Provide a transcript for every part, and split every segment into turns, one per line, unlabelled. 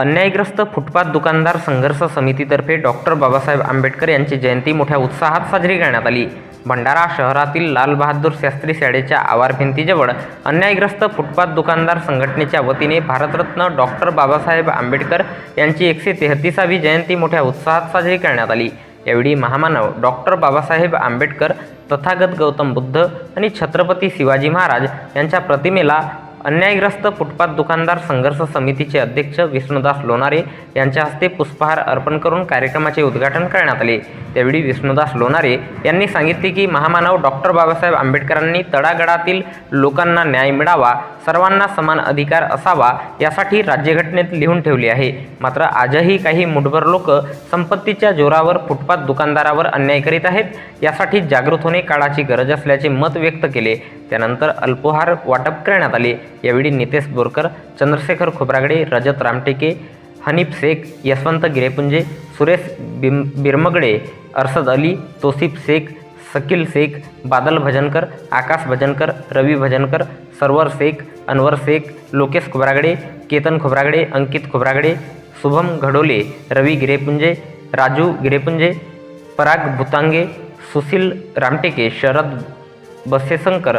अन्यायग्रस्त footpath दुकानदार संघर्ष समितीतर्फे डॉक्टर बाबासाहेब आंबेडकर यांची जयंती मोठ्या उत्साहात साजरी करण्यात आली. भंडारा शहरातील लालबहादूर शास्त्री शाळेच्या आवार भिंतीजवळ अन्यायग्रस्त फुटपाथ दुकानदार संघटनेच्या वतीने भारतरत्न डॉक्टर बाबासाहेब आंबेडकर यांची एकशे तेहतीसावी जयंती मोठ्या उत्साहात साजरी करण्यात आली. यावेळी महामानव डॉक्टर बाबासाहेब आंबेडकर तथागत गौतम बुद्ध आणि छत्रपती शिवाजी महाराज यांच्या प्रतिमेला अन्यायग्रस्त फुटपाथ दुकानदार संघर्ष समितीचे अध्यक्ष विष्णुदास लोणारे यांच्या हस्ते पुष्पहार अर्पण करून कार्यक्रमाचे उद्घाटन करण्यात आले. त्यावेळी विष्णुदास लोणारे यांनी सांगितले की महामानव डॉक्टर बाबासाहेब आंबेडकरांनी तळागळातील लोकांना न्याय मिळावा सर्वांना समान अधिकार असावा यासाठी राज्यघटनेत लिहून ठेवले आहे. मात्र आजही काही मुठभर लोक संपत्तीच्या जोरावर फुटपाथ दुकानदारावर अन्याय करीत आहेत यासाठी जागृत होणे काळाची गरज असल्याचे मत व्यक्त केले. त्यानंतर अल्पोहार वाटप करण्यात आले. यावेळी नितेश बोरकर, चंद्रशेखर खोब्रागडे, रजत रामटेके, हनीफ शेख, यशवंत गिरेपुंजे, सुरेश बिम, बिरमगडे, अरसद अली, तोसिफ शेख शकील शेख, बादल भजनकर, आकाश भजनकर, रवी भजनकर, सरवर शेख, अनवर शेख, लोकेश खोब्रागडे, केतन खोब्रागडे, अंकित खोब्रागडे, शुभम घडोले, रवी गिरेपुंजे, राजू गिरेपुंजे, पराग भुतांगे, सुशील रामटेके, शरद बसेशंकर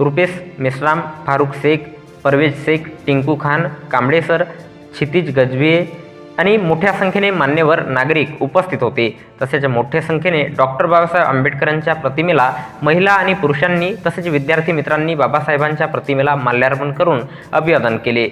रुपेश मेश्राम फारुख शेख परवेज शेख टिंकू खान कांबळे सर क्षितिज गजबे आणि मोठ्या संख्येने मान्यवर नागरिक उपस्थित होते. तसेच मोठ्या संख्येने डॉक्टर बाबासाहेब आंबेडकरांच्या प्रतिमेला महिला आणि पुरुषांनी तसेच विद्यार्थी मित्रांनी बाबासाहेबांच्या प्रतिमेला माल्यार्पण करून अभिवादन केले.